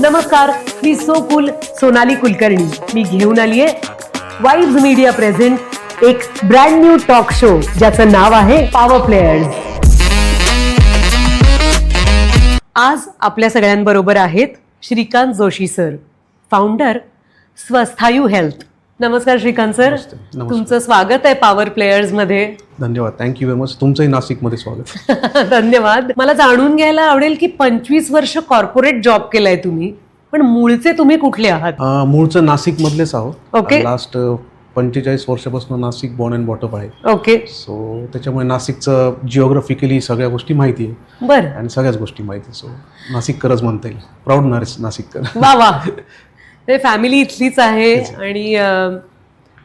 नमस्कार मी सो कुल सोनाली कुलकर्णी. मी घेऊन आलीये वाईब्स मीडिया प्रेझेंट एक ब्रँड न्यू टॉक शो ज्याचं नाव आहे पॉवर प्लेयर्स आज आपल्या सगळ्यांबरोबर आहेत Shrikant Joshi sir founder Swasthayu health नमस्कार श्रीकांत सर. तुमचं स्वागत आहे पॉवर प्लेयर्समध्ये. धन्यवाद. थँक्यू व्हेरी मच तुमचंही नाशिकमध्ये स्वागत. धन्यवाद. मला जाणून घ्यायला आवडेल की पंचवीस वर्ष कॉर्पोरेट जॉब केलाय तुम्ही पण मूळचे तुम्ही कुठले आहात? मूळचं नाशिकमधलेच आहोत. Okay. लास्ट पंचेचाळीस वर्षापासून Nashik born and brought up आहे. ओके सो त्याच्यामुळे नाशिकचं जिओग्राफिकली सगळ्या गोष्टी माहिती आहे. बर. आणि सगळ्याच गोष्टी माहिती सो नाशिककरच म्हणता येईल. प्राऊड नाशिककर. वा वा. ते फॅमिली इथलीच आहे आणि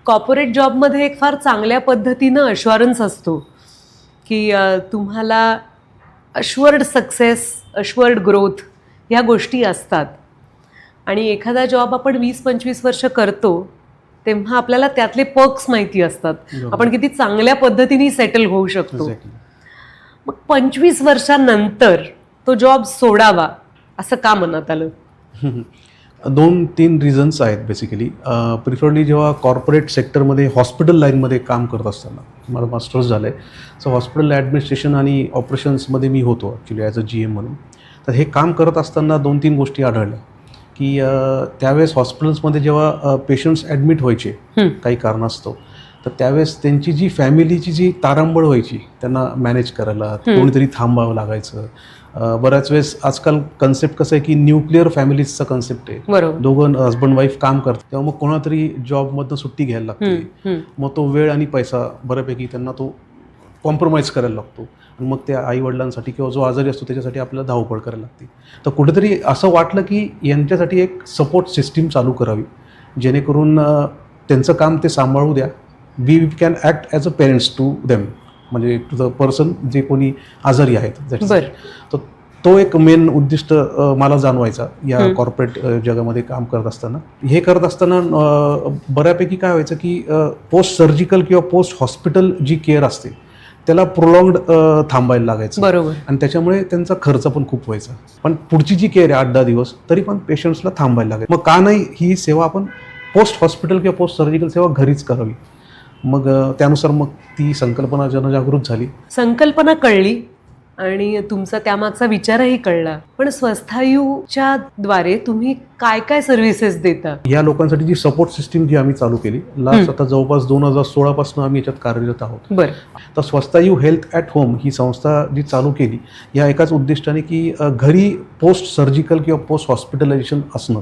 कॉर्पोरेट जॉबमध्ये एक फार चांगल्या पद्धतीनं अश्युरन्स असतो की तुम्हाला अश्वर्ड सक्सेस अश्वर्ड ग्रोथ ह्या गोष्टी असतात. आणि एखादा जॉब आपण वीस पंचवीस वर्ष करतो तेव्हा आपल्याला त्यातले पर्क्स माहिती असतात. आपण किती चांगल्या पद्धतीने सेटल होऊ शकतो. मग पंचवीस वर्षांनंतर तो जॉब सोडावा असं का मनात आलं? दोन तीन रिझन्स आहेत बेसिकली प्रिफरली जेव्हा कॉर्पोरेट सेक्टरमध्ये हॉस्पिटल लाईनमध्ये काम करत असताना मला मास्टर्स झालं आहे सो हॉस्पिटल ॲडमिनिस्ट्रेशन आणि ऑपरेशन्समध्ये मी होतो actually as a G M म्हणून. तर हे काम करत असताना दोन तीन गोष्टी आढळल्या. की त्यावेळेस हॉस्पिटल्समध्ये जेव्हा पेशंट्स ॲडमिट व्हायचे. काही कारणास्तव तर त्यावेळेस त्यांची जी फॅमिलीची जी तारांबळ व्हायची त्यांना मॅनेज करायला कोणीतरी थांबावं लागायचं. बऱ्याच वेळेस आजकाल कन्सेप्ट कसं आहे की न्यूक्लिअर फॅमिलीजचा कन्सेप्ट आहे. दोघं हस्बंड वाईफ काम करतात. तेव्हा मग कोणातरी जॉबमधनं सुट्टी घ्यायला लागते. मग तो वेळ आणि पैसा बऱ्यापैकी त्यांना तो कॉम्प्रोमाइज करायला लागतो. आणि मग त्या आई वडिलांसाठी किंवा जो आजारी असतो त्याच्यासाठी आपल्याला धावपळ करायला लागते. तर कुठेतरी असं वाटलं की यांच्यासाठी एक सपोर्ट सिस्टीम चालू करावी. जेणेकरून त्यांचं काम ते सांभाळू द्या. We can act as a parents to them म्हणजे टू द पर्सन जे कोणी आजारी आहेत. तर तो एक मेन उद्दिष्ट मला जाणवायचा या कॉर्पोरेट जगामध्ये काम करत असताना. हे करत असताना बऱ्यापैकी काय व्हायचं की पोस्ट सर्जिकल किंवा पोस्ट हॉस्पिटल जी केअर असते त्याला प्रोलॉंगड थांबायला लागायचं. बरोबर. आणि त्याच्यामुळे त्यांचा खर्च पण खूप व्हायचा. पण पुढची जी केअर आहे आठ दहा दिवस तरी पण पेशंट्सला थांबायला लागायचं. मग का नाही ही सेवा आपण पोस्ट हॉस्पिटल किंवा पोस्ट सर्जिकल सेवा घरीच करावी. मग त्यानुसार मग ती संकल्पना जनजागृत झाली. संकल्पना कळली आणि तुमचा त्यामागचा विचारही कळला. पण स्वस्थायूच्या द्वारे तुम्ही काय काय सर्व्हिसेस देता? या लोकांसाठी जी सपोर्ट सिस्टीम जी आम्ही चालू केली लास्ट आता जवळपास दोन हजार सोळापासून आम्ही याच्यात कार्यरत आहोत. बर. तर स्वस्तायू हेल्थ ॲट होम ही संस्था जी चालू केली या एकाच उद्दिष्टाने की घरी पोस्ट सर्जिकल किंवा पोस्ट हॉस्पिटलायझेशन असणं.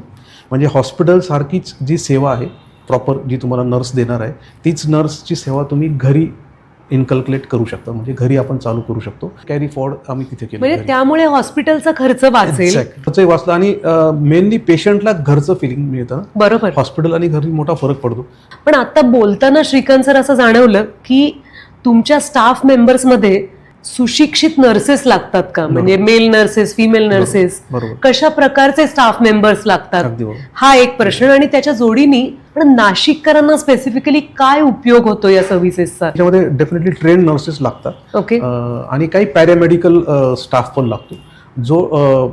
म्हणजे हॉस्पिटलसारखीच जी सेवा आहे प्रॉपर जी तुम्हाला नर्स देणार आहे तीच नर्सची सेवा तुम्ही घरी इन्कल्क्युलेट करू शकता. म्हणजे घरी आपण चालू करू शकतो. कॅरी फॉर्ड आम्ही तिथे केलं. म्हणजे. त्यामुळे हॉस्पिटलचा खर्च वाचेल. खर्चही वाचला आणि मेनली पेशंटला घरचं फिलिंग मिळतं. बरोबर. हॉस्पिटल आणि घरी मोठा फरक पडतो. पण आता बोलताना श्रीकांत सर असं जाणवलं की तुमच्या स्टाफ मेंबर्समध्ये सुशिक्षित नर्सेस लागतात का? म्हणजे मेल नर्सेस फिमेल नर्सेस कशा प्रकारचे स्टाफ मेंबर्स लागतात? हा एक प्रश्न. आणि त्याच्या जोडीनी पण नाशिककरांना स्पेसिफिकली काय उपयोग होतो या सर्व्हिसेसचा त्याच्यामध्ये डेफिनेटली ट्रेन नर्सेस लागतात. ओके आणि काही पॅरामेडिकल स्टाफ पण लागतो. जो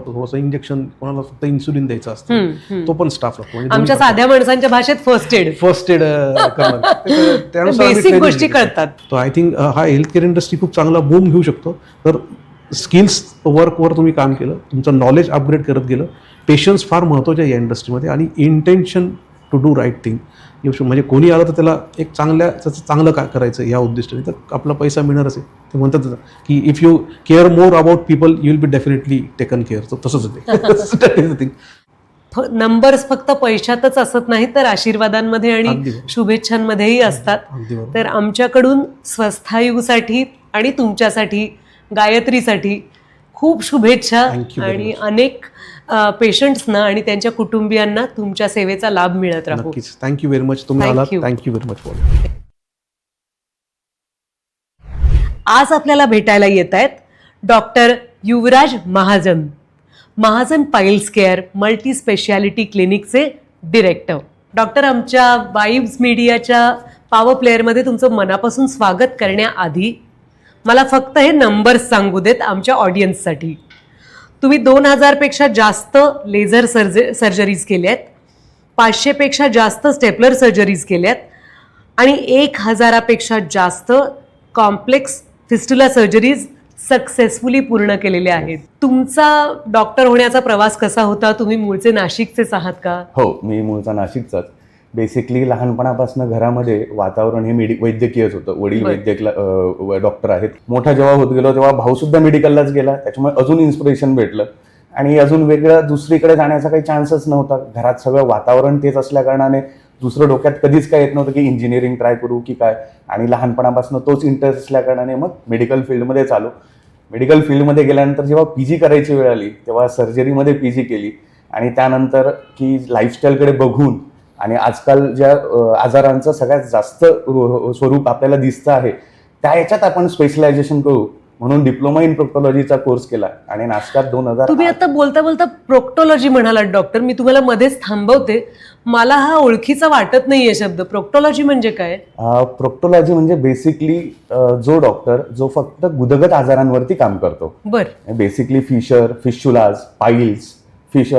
थोडंसं इंजेक्शन कोणाला फक्त इन्सुलिन द्यायचं असतं तो पण स्टाफ लागतो आमच्या साध्या माणसांच्या भाषेत first aid first aid Basic गोष्टी कळतात. तो आय थिंक हा हेल्थ केअर इंडस्ट्री खूप चांगला बूम घेऊ शकतो. तर स्किल्स वर्कवर तुम्ही काम केलं तुमचं नॉलेज अपग्रेड करत गेलं. पेशन्स फार महत्त्वाचे आहे या इंडस्ट्रीमध्ये आणि intention to do right thing म्हणजे कोणी आलं तर त्याला एक चांगल्या त्याचं चांगलं काय करायचं या उद्दिष्टाने. तर आपला पैसा मिळणारच आहे. ते म्हणतात की if you care more about people you will be definitely taken care तर तसंच थिंग नंबर्स फक्त पैशातच असत नाहीत तर आशीर्वादांमध्ये आणि. शुभेच्छांमध्येही असतात. तर आमच्याकडून स्वस्थायूसाठी आणि तुमच्यासाठी गायत्रीसाठी खूप शुभेच्छा आणि अनेक पेशंट्सना आणि त्यांच्या कुटुंबियांना तुमच्या सेवेचा लाभ मिळत राहू. नक्कीच. थँक्यू व्हेरी मच तुम्ही Thank आलात. you. Thank you very much for आज आपल्याला भेटायला येत आहेत doctor Yuvraj Mahajan. Mahajan piles care multi speciality क्लिनिकचे director doctor आमच्या वाईब्स मीडियाच्या पॉवर प्लेअरमध्ये तुमचं मनापासून स्वागत करण्याआधी मला फक्त हे नंबर्स सांगू देत आमच्या ऑडियन्ससाठी तुम्ही दोन हजारपेक्षा जास्त लेझर सर्ज सर्जरीज केल्या आहेत पाचशेपेक्षा जास्त स्टेपलर सर्जरीज केल्यात. आणि एक हजारापेक्षा जास्त कॉम्प्लेक्स फिस्टुला सर्जरीज सक्सेसफुली पूर्ण केलेल्या आहेत. तुमचा डॉक्टर होण्याचा प्रवास कसा होता? तुम्ही मूळचे नाशिकचेच आहात का? हो मी मूळचा नाशिकचाच. बेसिकली लहानपणापासून घरामध्ये वातावरण हे मेडि वैद्यकीयच होतं. वडील. वैद्यकला डॉक्टर आहेत. मोठा जेव्हा होत गेलो तेव्हा भाऊ सुद्धा मेडिकललाच गेला. त्याच्यामुळे अजून इन्स्पिरेशन भेटलं. आणि अजून वेगळं दुसरीकडे जाण्याचा काही चान्सच नव्हता. घरात सगळं वातावरण तेच असल्या कारणाने दुसरं डोक्यात कधीच काय येत नव्हतं की इंजिनिअरिंग ट्राय करू की काय. आणि लहानपणापासून तोच इंटरेस्ट असल्या कारणाने मग मेडिकल फील्डमध्ये चालू. मेडिकल फील्डमध्ये गेल्यानंतर जेव्हा पी जी करायची वेळ आली तेव्हा सर्जरीमध्ये पी जी केली. आणि त्यानंतर की लाईफस्टाईलकडे बघून आणि आजकाल ज्या आजारांचं सगळ्यात जास्त स्वरूप आपल्याला दिसतं आहे त्या याच्यात आपण स्पेशलायझेशन करू. म्हणून डिप्लोमा इन प्रोक्टॉलॉजीचा कोर्स केला. आणि नाशकात दोन हजार तुम्ही आता बोलता बोलता प्रोक्टोलॉजी म्हणालात डॉक्टर मी तुम्हाला मध्येच थांबवते. मला हा ओळखीचा वाटत नाहीये शब्द. प्रोक्टोलॉजी म्हणजे काय? प्रोक्टोलॉजी म्हणजे बेसिकली जो डॉक्टर जो फक्त गुदगत आजारांवरती काम करतो. बर. बेसिकली फिशर फिशुलाज पाईल्स फिश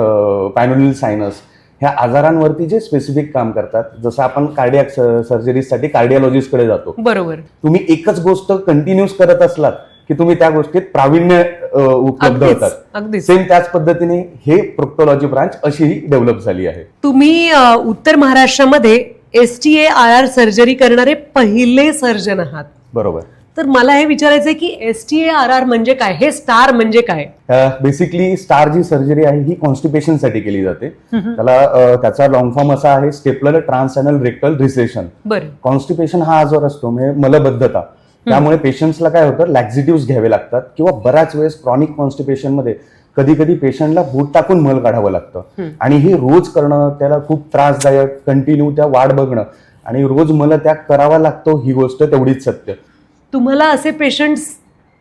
पॅनोलिल सायनस ह्या आजारांवरती जे स्पेसिफिक काम करतात जसं आपण कार्डियाक सर्जरीसाठी कार्डिओलॉजिस्टकडे जातो. बरोबर. तुम्ही एकच गोष्ट कंटिन्यूस करत असलात की तुम्ही त्या गोष्टीत प्रावीण्य उपलब्ध होतात. सेम त्याच पद्धतीने हे प्रोक्टोलॉजी ब्रांच अशीही डेव्हलप झाली आहे. तुम्ही उत्तर महाराष्ट्रामध्ये S T A I R surgery करणारे पहिले सर्जन आहात. बरोबर. तर मला हे विचारायचंय की S T A R R म्हणजे काय? हे स्टार म्हणजे काय? बेसिकली स्टार जी सर्जरी आहे ही कॉन्स्टिपेशनसाठी केली जाते. त्याला त्याचा लॉंग फॉर्म असा आहे stapler transanal rectal resection constipation हा आजार असतो म्हणजे मलबद्धता. त्यामुळे पेशंट्सला काय होतं लॅक्झिटिव्ह घ्यावे लागतात किंवा बऱ्याच वेळेस क्रॉनिक कॉन्स्टिपेशनमध्ये कधी कधी पेशंटला बूट टाकून मल काढावं लागतं. आणि हे रोज करणं त्याला खूप त्रासदायक कंटिन्यू त्या वाट बघणं आणि रोज मला त्या करावा लागतो ही गोष्ट तेवढीच सत्य. तुम्हाला असे पेशंट्स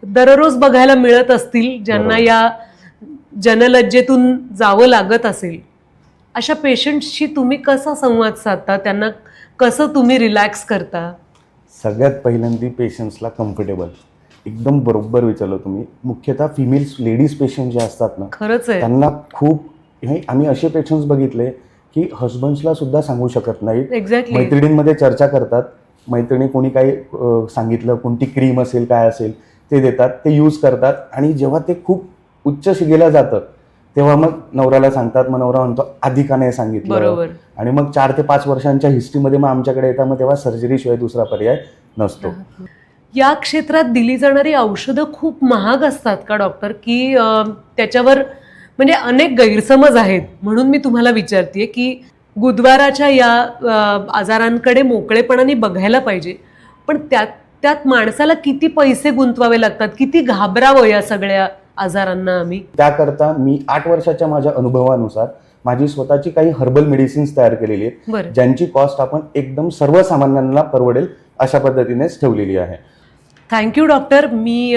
दररोज बघायला मिळत असतील ज्यांना. या जनलज्जेतून जावं लागत असेल अशा पेशंट्सशी तुम्ही कसा संवाद साधता? त्यांना कसं तुम्ही रिलॅक्स करता? सगळ्यात पहिल्यांदी पेशंट्सला कम्फर्टेबल एकदम बरोबर विचारलं तुम्ही. मुख्यतः फिमेल्स लेडीज पेशंट जे असतात ना खरंच आहे. त्यांना खूप हे आम्ही असे पेशंट्स बघितले की हजबंड्सला सुद्धा सांगू शकत नाहीत. एक्झॅक्टली मैत्रिणींमध्ये चर्चा करतात. मैत्रिणी कोणी काही सांगितलं कोणती क्रीम असेल काय असेल ते देतात ते यूज करतात. आणि जेव्हा ते खूप उच्च शिगेला जातं तेव्हा मग नवऱ्याला सांगतात मग नवरा म्हणतो आधी का नाही सांगितलं. बरोबर. आणि मग चार ते पाच वर्षांच्या हिस्ट्रीमध्ये मग आमच्याकडे येतात मग तेव्हा सर्जरीशिवाय दुसरा पर्याय नसतो. या क्षेत्रात दिली जाणारी औषधं खूप महाग असतात का डॉक्टर की त्याच्यावर म्हणजे अनेक गैरसमज आहेत. म्हणून मी तुम्हाला विचारते की गुदवाराच्या या आजारांकडे मोकळेपणाने बघायला पाहिजे. पण त्यात त्यात माणसाला किती पैसे गुंतवावे लागतात किती घाबरावं या सगळ्या आजारांना आम्ही? त्याकरता मी आठ वर्षाच्या माझ्या अनुभवानुसार माझी स्वतःची काही हर्बल मेडिसिन्स तयार केलेली आहेत ज्यांची कॉस्ट आपण एकदम सर्वसामान्यांना परवडेल अशा पद्धतीनेच ठेवलेली आहे. थँक्यू डॉक्टर मी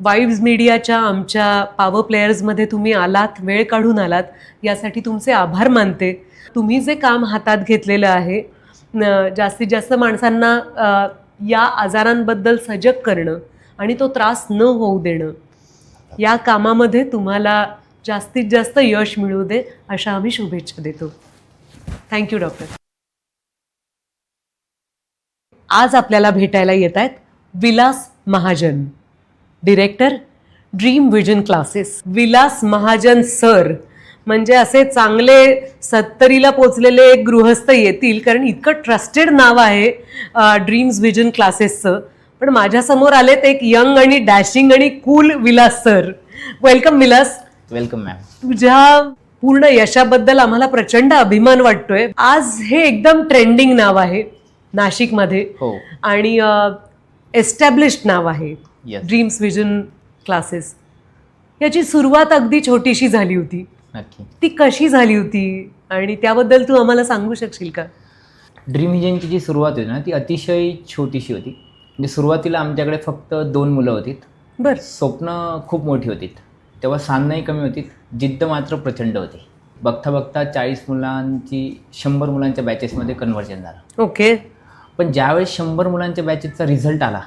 वाईव्ज मीडियाच्या आमच्या पॉवर प्लेयर्समध्ये तुम्ही आलात वेळ काढून आलात. यासाठी तुमचे आभार मानते. तुम्ही जे काम हातात घेतलेलं आहे जास्तीत जास्त माणसांना या आजारांबद्दल सजग करणं आणि तो त्रास न होऊ देणं या कामामध्ये तुम्हाला जास्तीत जास्त यश मिळू दे अशा आम्ही शुभेच्छा देतो. थँक्यू डॉक्टर आज आपल्याला भेटायला येत आहेत Vilas Mahajan director dream vision classes Vilas Mahajan sir म्हणजे असे चांगले सत्तरीला पोचलेले एक गृहस्थ येतील कारण इतकं ट्रस्टेड नाव आहे ड्रीम्स विजन क्लासेसचं पण माझ्यासमोर आलेत एक यंग आणि डॅशिंग आणि cool Vilas sir welcome Vilas. Welcome ma'am तुझ्या पूर्ण यशाबद्दल आम्हाला प्रचंड अभिमान वाटतोय. आज हे एकदम ट्रेंडिंग नाव आहे नाशिकमध्ये. हो. आणि एस्टॅब्लिश्ड नाव आहे. ड्रीम्स विजन क्लासेस याची सुरुवात अगदी छोटीशी झाली होती. नक्की. ती कशी झाली होती? आणि त्याबद्दल तू आम्हाला सांगू शकशील का? ड्रीम विजनची जी सुरुवात होती ना ती अतिशय छोटीशी होती. म्हणजे सुरुवातीला आमच्याकडे फक्त दोन मुलं होती बर. स्वप्न खूप मोठी होती तेव्हा साधनही कमी होती जिद्द मात्र प्रचंड होती. बघता बघता चाळीस मुलांची शंभर मुलांच्या बॅचेसमध्ये कन्व्हर्जन झालं. ओके. पण ज्यावेळेस शंभर मुलांच्या बॅचेसचा रिझल्ट आला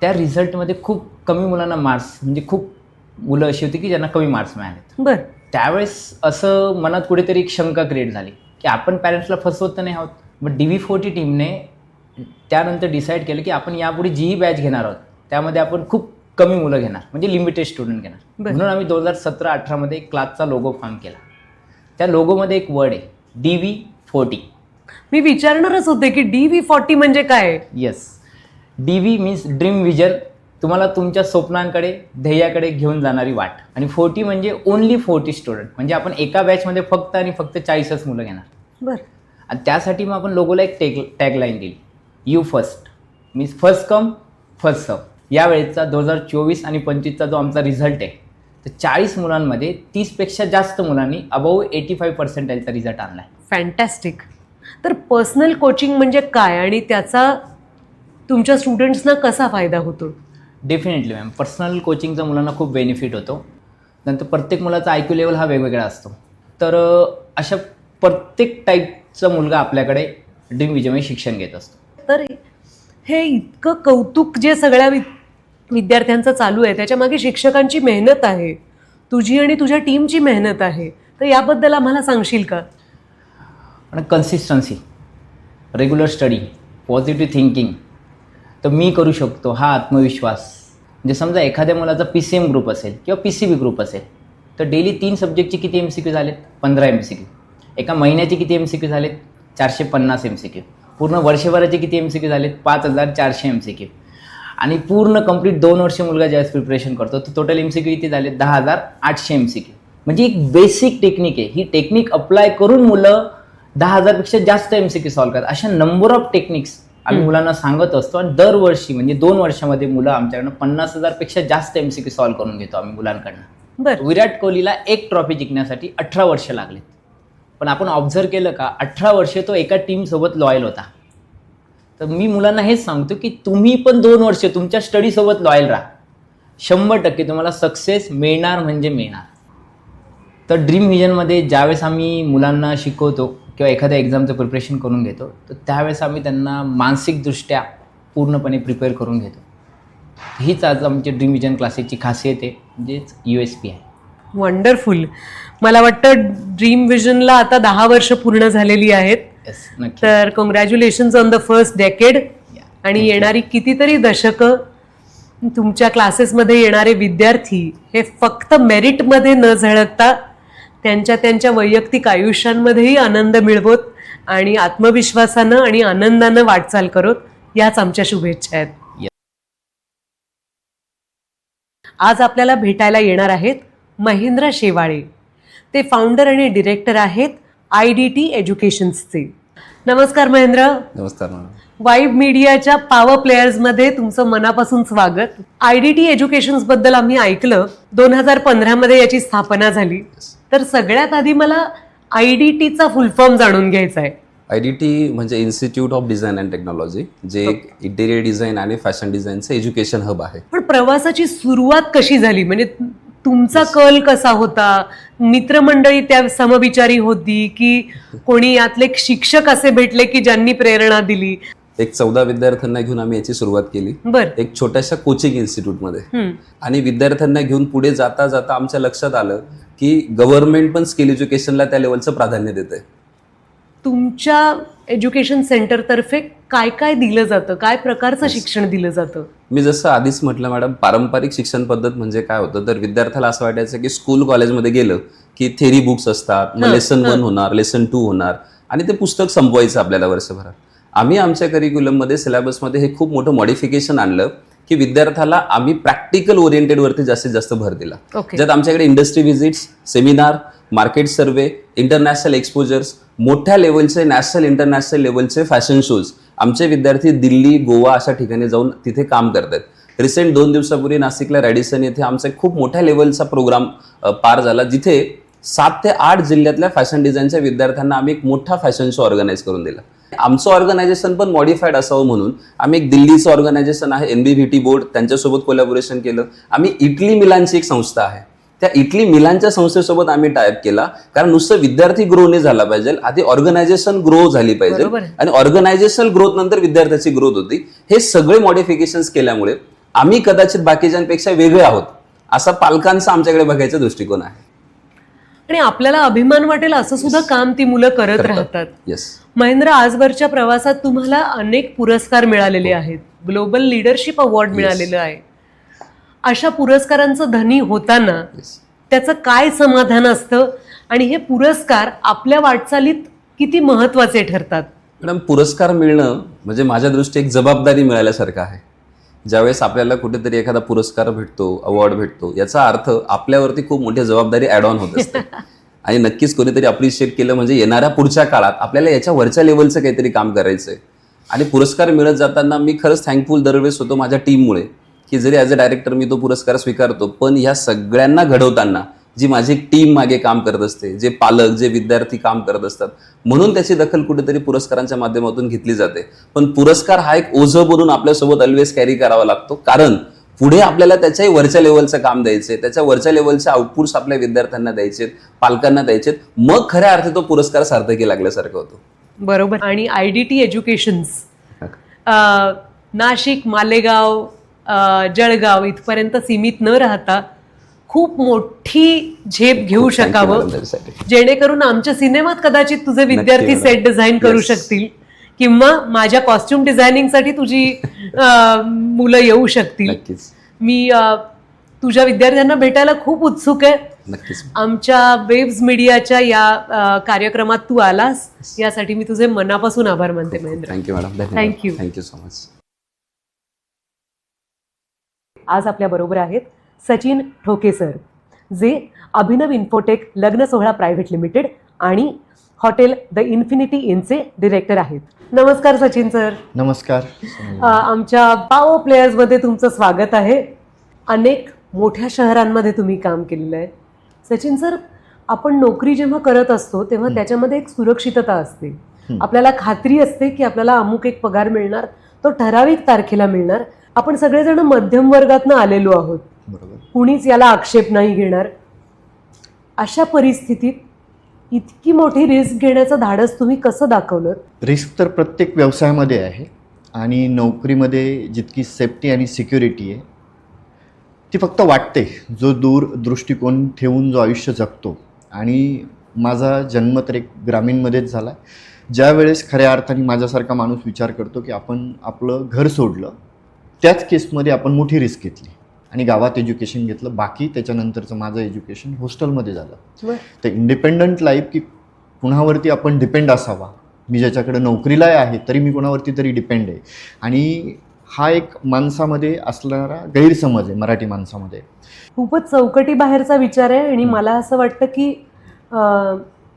त्या रिझल्टमध्ये खूप कमी मुलांना मार्क्स म्हणजे खूप मुलं अशी होती की ज्यांना कमी मार्क्स मिळालेत. बर. त्यावेळेस असं मनात कुठेतरी एक शंका क्रिएट झाली की आपण पॅरेंट्सला फसवत तर नाही आहोत. मग डी व्ही फोर्टी टीमने त्यानंतर डिसाईड केलं की आपण यापुढे जीही बॅच घेणार आहोत त्यामध्ये आपण खूप कमी मुलं घेणार म्हणजे लिमिटेड स्टुडंट घेणार. म्हणून आम्ही दोन हजार सतरा अठरामध्ये एक क्लासचा लोगो फॉर्म केला. त्या लोगोमध्ये एक वर्ड आहे डी व्ही फोर्टी मी विचारणारच होते की डी व्ही फॉर्टी म्हणजे काय? Yes D V means dream vision तुम्हाला तुमच्या स्वप्नांकडे ध्येयाकडे घेऊन जाणारी वाट. आणि फोर्टी म्हणजे ओनली फोर्टी स्टुडंट म्हणजे आपण एका बॅचमध्ये फक्त आणि फक्त चाळीसच मुलं घेणार. बर. आणि त्यासाठी मग आपण लोगोला एक टॅग टॅगलाईन दिली you first means first come first सर्व यावेळेचा दोन हजार चोवीस आणि पंचवीसचा जो आमचा रिझल्ट आहे तर चाळीस मुलांमध्ये तीसपेक्षा जास्त मुलांनी अबाऊ एटी फाईव्ह पर्सेंटाईलचा रिझल्ट आणला आहे फॅन्टॅस्टिक तर पर्सनल कोचिंग म्हणजे काय? आणि त्याचा तुमच्या स्टुडंट्सना कसा फायदा होतो? डेफिनेटली मॅम पर्सनल कोचिंगचा मुलांना खूप बेनिफिट होतो. नंतर प्रत्येक मुलाचा आय क्यू लेवल हा वेगवेगळा असतो. तर अशा प्रत्येक टाईपचा मुलगा आपल्याकडे ड्रीम विजयमध्ये शिक्षण घेत असतो. तर हे इतकं कौतुक जे सगळ्या वि विद्यार्थ्यांचं चालू आहे त्याच्यामागे शिक्षकांची मेहनत आहे. तुझी आणि तुझ्या टीमची मेहनत आहे. तर याबद्दल आम्हाला सांगशील का? आणि consistency regular study positive thinking तर मी करू शकतो हा आत्मविश्वास. म्हणजे समजा एखाद्या मुलाचा पी सी एम ग्रुप असेल किंवा पी सी बी ग्रुप असेल तर डेली तीन सब्जेक्टचे किती एम सी क्यू झालेत? पंधरा एम सी क्यू एका महिन्याचे किती एम सी क्यू झालेत? चारशे पन्नास एम सी क्यू पूर्ण वर्षभराचे किती एम सी क्यू झालेत? पाच हजार चारशे एम सी क्यू आणि पूर्ण कंप्लीट दोन वर्ष मुलगा ज्यावेळेस प्रिपरेशन करतो तर टोटल एम सी क्यू किती झाले दहा हजार आठशे एम सी क्यू म्हणजे एक बेसिक टेक्निक आहे. ही टेक्निक अप्लाय करून मुलं दहा हजारपेक्षा जास्त एम सी क्यू सॉल्व्ह करतात. अशा नंबर ऑफ टेक्निक्स आम्ही मुलांना सांगत असतो आणि दरवर्षी म्हणजे दोन वर्षामध्ये मुलं आमच्याकडनं पन्नास हजारपेक्षा जास्त एम सी क्यू सॉल्व्ह करून घेतो आम्ही मुलांकडनं. बर. विराट कोहलीला एक ट्रॉफी जिंकण्यासाठी अठरा वर्ष लागलीत. पण आपण ऑब्झर्व केलं का अठरा वर्षे तो एका टीमसोबत लॉयल होता. तर मी मुलांना हेच सांगतो की तुम्ही पण दोन वर्ष तुमच्या स्टडीसोबत लॉयल राहा. शंभर टक्के तुम्हाला सक्सेस मिळणार म्हणजे मिळणार. तर ड्रीम व्हिजनमध्ये ज्यावेळेस आम्ही मुलांना शिकवतो किंवा एखाद्या एक्झामचं प्रिपरेशन करून घेतो तर त्यावेळेस आम्ही त्यांना मानसिकदृष्ट्या पूर्णपणे प्रिपेअर करून घेतो. हीच आज आमची ड्रीम विजन क्लासेसची खासियत आहे म्हणजेच यू एस पी आहे. वंडरफुल मला वाटतं ड्रीम विजनला आता दहा वर्ष पूर्ण झालेली आहेत. तर congratulations on the first decade. आणि येणारी कितीतरी दशकं तुमच्या क्लासेसमध्ये येणारे विद्यार्थी हे फक्त मेरिटमध्ये न झळकता त्यांच्या त्यांच्या वैयक्तिक आयुष्यांमध्येही आनंद मिळवत आणि आत्मविश्वासानं आणि आनंदानं वाटचाल करत. याच आमच्या शुभेच्छा आहेत. आज आपल्याला भेटायला येणार आहेत महेंद्र शेवाळे. ते फाउंडर आणि डिरेक्टर आहेत आय डी टी एज्युकेशन्सचे नमस्कार महेंद्र. नमस्कार वाईब मीडियाच्या पॉवर प्लेयर्समध्ये तुमचं मनापासून स्वागत. आय डी टी एज्युकेशन्सबद्दल आम्ही ऐकलं. दोन हजार पंधरामध्ये याची स्थापना झाली. तर सगळ्यात आधी मला आय डी टीचा फुल फॉर्म जाणून घ्यायचा आहे. आय डी टी म्हणजे institute of design and technology जे एक इंटेरियर डिझाईन आणि फॅशन डिझाईनचं एज्युकेशन हब आहे. पण प्रवासाची सुरुवात कशी झाली? म्हणजे तुमचा कल कसा होता? मित्रमंडळी त्या समविचारी होती की कोणी यातले शिक्षक असे भेटले की ज्यांनी प्रेरणा दिली? एक चौदा विद्यार्थ्यांना घेऊन आम्ही याची सुरुवात केली. बर. एक छोट्याशा कोचिंग इन्स्टिट्यूटमध्ये. आणि विद्यार्थ्यांना घेऊन पुढे जाता जाता आमच्या लक्षात आलं की गव्हर्नमेंट पण स्किल एज्युकेशनला त्या लेवलचं प्राधान्य देते तुमच्या एज्युकेशन सेंटर तर्फे काय काय दिलं जातं? काय प्रकारचं शिक्षण दिलं जातं? मी जसं आधीच म्हटलं मॅडम पारंपरिक शिक्षण पद्धत म्हणजे काय होतं? तर विद्यार्थ्याला असं वाटायचं की स्कूल कॉलेजमध्ये गेलं की थेरी बुक्स असतात मग लेसन. वन होणार लेसन टू होणार आणि ते पुस्तक संपवायचं आपल्याला वर्षभरात. आम्ही आमच्या करिक्युलममध्ये सिलेबसमध्ये हे खूप मोठं मॉडिफिकेशन आणलं. की विद्यार्थ्याला आम्ही प्रॅक्टिकल ओरिएंटेड वरती जास्तीत जास्त भर दिला. ज्यात आमच्याकडे industry visits seminar market survey international exposures मोठ्या लेवलचे नॅशनल इंटरनॅशनल लेवलचे फॅशन शोज आमचे विद्यार्थी दिल्ली गोवा अशा ठिकाणी जाऊन तिथे काम करतात. रिसेंट दोन दिवसापूर्वी नाशिकला रॅडिसन येथे आमचा खूप मोठ्या लेवलचा प्रोग्राम पार झाला जिथे सात ते आठ जिल्ह्यातल्या फॅशन डिझाईनच्या विद्यार्थ्यांना आम्ही एक मोठा फॅशन शो ऑर्गनाईज करून दिला. आमचं ऑर्गनायझेशन पण मॉडिफाईड असावं म्हणून आम्ही एक दिल्लीचं ऑर्गनायझेशन आहे N B V T board त्यांच्यासोबत कोलॅबोरेशन केलं. आम्ही इटली मिलानची एक संस्था आहे. त्या इटली मिलानच्या संस्थेसोबत आम्ही टायप केला. कारण नुसतं विद्यार्थी ग्रो नाही झाला पाहिजे. आधी ऑर्गनायझेशन ग्रो झाली पाहिजे. आणि ऑर्गनायझेशनल ग्रोथ नंतर विद्यार्थ्याची ग्रोथ होती. हे सगळे मॉडिफिकेशन्स केल्यामुळे आम्ही कदाचित बाकीच्यांपेक्षा वेगळे आहोत. असा पालकांचा आमच्याकडे बघायचा दृष्टिकोन आहे. आणि आपल्याला अभिमान वाटेल असं सुद्धा काम ती मुलं करत राहतात. येस महेंद्र आजवरच्या प्रवासात तुम्हाला अनेक पुरस्कार मिळालेले आहेत. ग्लोबल लिडरशिप अवॉर्ड मिळालेलं आहे. अशा पुरस्कारांचं धनी होताना त्याचं काय समाधान असतं? आणि हे पुरस्कार आपल्या वाटचालीत किती महत्त्वाचे ठरतात? मॅडम पुरस्कार मिळणं म्हणजे माझ्या दृष्टी एक जबाबदारी मिळाल्यासारखं आहे. ज्यावेळेस आपल्याला कुठेतरी एखादा पुरस्कार भेटतो अवॉर्ड भेटतो याचा अर्थ आपल्यावरती खूप मोठी जबाबदारी ॲड ऑन होत असते. आणि नक्कीच कोणीतरी अप्रिशिएट केलं म्हणजे येणाऱ्या पुढच्या काळात आपल्याला याच्या वरच्या लेवलचं काहीतरी काम करायचं आहे आणि पुरस्कार मिळत जाताना मी खरंच थँकफुल दरवेळेस होतो माझ्या टीममुळे की जरी ॲज अ डायरेक्टर मी तो पुरस्कार स्वीकारतो पण ह्या सगळ्यांना घडवताना जी माझी टीम मागे काम करत असते जे पालक जे विद्यार्थी काम करत असतात. म्हणून त्याची दखल कुठेतरी पुरस्कारांच्या माध्यमातून घेतली जाते. पण पुरस्कार हा एक ओझं बनून आपल्यासोबत ऑलवेज कॅरी करावा लागतो. कारण पुढे आपल्याला त्याच्याही वरच्या लेवलचं काम द्यायचे त्याच्या वरच्या लेवलचे आउटपुट्स आपल्या विद्यार्थ्यांना द्यायचे पालकांना द्यायचे मग खऱ्या अर्थी तो पुरस्कार सार्थकी लागल्यासारखं होतो. बरोबर. आणि I D T educations Nashik Malegaon Jalgaon इथपर्यंत सीमित न राहता खूप मोठी झेप घेऊ शकावं. जेणेकरून आमच्या सिनेमात कदाचित तुझे विद्यार्थी. सेट डिझाईन करू. शकतील किंवा माझ्या कॉस्ट्युम डिझायनिंगसाठी तुझी मुलं येऊ शकतील. मी तुझ्या विद्यार्थ्यांना भेटायला खूप उत्सुक आहे. आमच्या वेव्स मीडियाच्या या कार्यक्रमात तू आलास. यासाठी मी तुझे मनापासून आभार मानते Mahendra. Thank you madam you. Thank you so much आज आपल्या बरोबर आहेत. सचिन ठोके सर जे अभिनव इन्फोटेक लग्न सोहळा प्रायव्हेट लिमिटेड आणि हॉटेल द इन्फिनिटी इनचे डिरेक्टर आहेत. नमस्कार सचिन सर. नमस्कार. आमच्या पाओ प्लेयर्समध्ये तुमचं स्वागत आहे. अनेक मोठ्या शहरांमध्ये तुम्ही काम केलेलं आहे. सचिन सर आपण नोकरी जेव्हा करत असतो तेव्हा त्याच्यामध्ये एक सुरक्षितता असते. आपल्याला खात्री असते की आपल्याला अमुक एक पगार मिळणार तो ठराविक तारखेला मिळणार. आपण सगळेजण मध्यम वर्गातनं आलेलो आहोत. कुणीच याला आक्षेप नाही घेणार. अशा परिस्थितीत इतकी मोठी रिस्क घेण्याचं धाडस तुम्ही कसं दाखवलं? रिस्क तर प्रत्येक व्यवसायामध्ये आहे आणि नोकरीमध्ये जितकी सेफ्टी आणि सिक्युरिटी आहे ती फक्त वाटते. जो दूर दृष्टिकोन ठेवून जो आयुष्य जगतो. आणि माझा जन्म तर एक ग्रामीणमध्येच झाला. ज्या वेळेस खऱ्या अर्थाने माझ्यासारखा माणूस विचार करतो की आपण आपलं घर सोडलं त्याच केसमध्ये आपण मोठी रिस्क घेतली. आणि गावात एज्युकेशन घेतलं. बाकी त्याच्यानंतरचं माझं एज्युकेशन हॉस्टेलमध्ये झालं. तर इंडिपेंडंट लाईफ की कुणावरती आपण डिपेंड असावा. मी ज्याच्याकडे नोकरीलाही आहे तरी मी कोणावरती तरी डिपेंड आहे. आणि हा एक माणसामध्ये असणारा गैरसमज आहे मराठी माणसामध्ये. खूपच चौकटी बाहेरचा विचार आहे आणि मला असं वाटतं की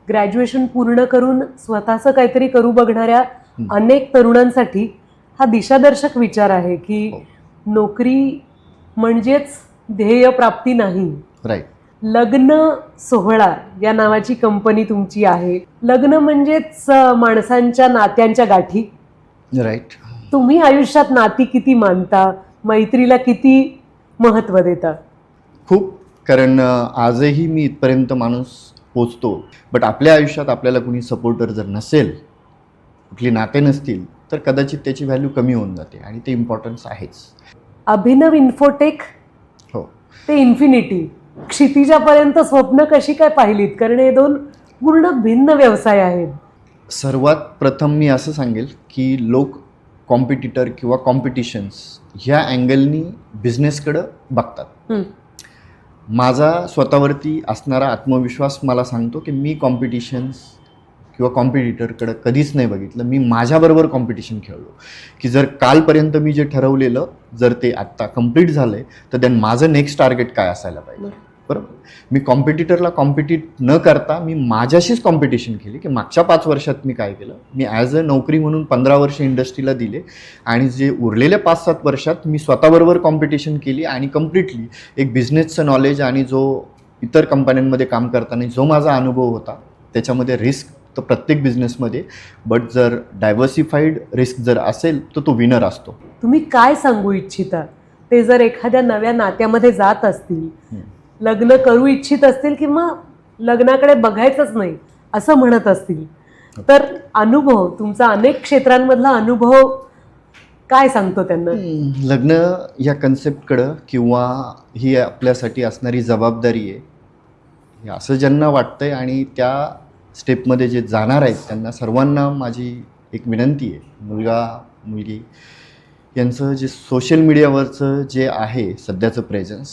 ग्रॅज्युएशन पूर्ण करून स्वतःचं काहीतरी करू बघणाऱ्या अनेक तरुणांसाठी हा दिशादर्शक विचार आहे की हो. नोकरी म्हणजेच ध्येय प्राप्ती नाही. राईट लग्न सोहळा या नावाची कंपनी तुमची आहे. लग्न म्हणजेच माणसांच्या नात्यांच्या गाठी. राईट तुम्ही आयुष्यात नाती किती मानता? मैत्रीला किती महत्त्व देता? खूप. कारण आजही मी इथपर्यंत माणूस पोचतो. बट आपल्या आयुष्यात आपल्याला कुणी सपोर्टर जर नसेल कुठली नाते नसतील तर कदाचित त्याची व्हॅल्यू कमी होऊन जाते. आणि ते इम्पॉर्टन्स आहेच. अभिनव इन्फोटेक? हो. ते इन्फिनिटी. क्षितिजापर्यंत स्वप्न कशी काय पाहिलीत? कारण हे दोन पूर्ण भिन्न व्यवसाय आहेत. सर्वात प्रथम मी असं सांगेल की लोक कॉम्पिटिटर किंवा कॉम्पिटिशन्स ह्या अँगलनी बिझनेसकडं बघतात. माझा स्वतःवरती असणारा आत्मविश्वास मला सांगतो की मी कॉम्पिटिशन्स किंवा कॉम्पिटिटरकडं कधीच नाही बघितलं. मी माझ्याबरोबर कॉम्पिटिशन खेळलो. की जर कालपर्यंत मी जे ठरवलेलं जर ते आत्ता कंप्लीट झालं आहे तर देन माझं नेक्स्ट टार्गेट काय असायला पाहिजे. बरोबर? मी कॉम्पिटिटरला कॉम्पिटिट न करता मी माझ्याशीच कॉम्पिटिशन केली की मागच्या पाच वर्षात मी काय केलं? मी ॲज अ नोकरी म्हणून पंधरा वर्ष इंडस्ट्रीला दिले आणि जे उरलेल्या पाच सात वर्षात मी स्वतःबरोबर कॉम्पिटिशन केली आणि कम्प्लिटली एक बिझनेसचं नॉलेज आणि जो इतर कंपन्यांमध्ये काम करताना जो माझा अनुभव होता त्याच्यामध्ये रिस्क तर प्रत्येक बिझनेसमध्ये बट जर डायव्हर्सिफाईड रिस्क जर असेल तर तो विनर असतो. तुम्ही काय सांगू इच्छिता? ते जर एखाद्या नव्या नात्यामध्ये जात असतील हं. लग्न करू इच्छित असतील किंवा लग्नाकडे बघायचंच नाही असं म्हणत असतील तर अनुभव तुमचा अनेक क्षेत्रांमधला अनुभव काय सांगतो त्यांना? लग्न या कन्सेप्टकडं किंवा ही आपल्यासाठी असणारी जबाबदारी आहे. हे असं ज्यांना वाटतंय आणि त्या स्टेपमध्ये जे जाणार आहेत त्यांना सर्वांना माझी एक विनंती आहे. मुलगा मुलगी यांचं जे सोशल मीडियावरचं जे आहे सध्याचं प्रेझन्स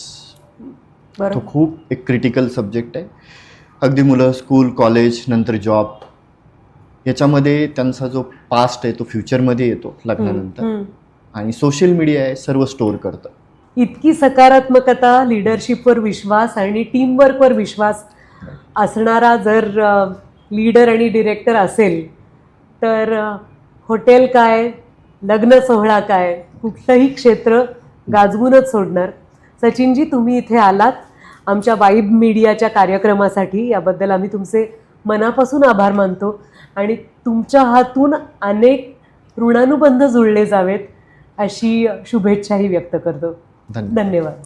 तो खूप एक क्रिटिकल सब्जेक्ट आहे. अगदी मुलं स्कूल कॉलेज नंतर जॉब याच्यामध्ये त्यांचा जो पास्ट आहे तो फ्युचरमध्ये येतो लग्नानंतर. आणि सोशल मीडिया आहे सर्व स्टोअर करतं. इतकी सकारात्मकता लिडरशिपवर विश्वास आणि टीमवर्कवर विश्वास असणारा जर लीडर आणि डिरेक्टर असेल तर हॉटेल काय लग्न सोहळा काय कुठलंही क्षेत्र गाजवूनच सोडणार. सचिनजी तुम्ही इथे आलात. आमच्या वाईब मीडियाच्या कार्यक्रमासाठी याबद्दल आम्ही तुमचे मनापासून आभार मानतो आणि तुमच्या हातून अनेक ऋणानुबंध जुळले जावेत अशी शुभेच्छाही व्यक्त करतो. धन्यवाद. धन्यवाद.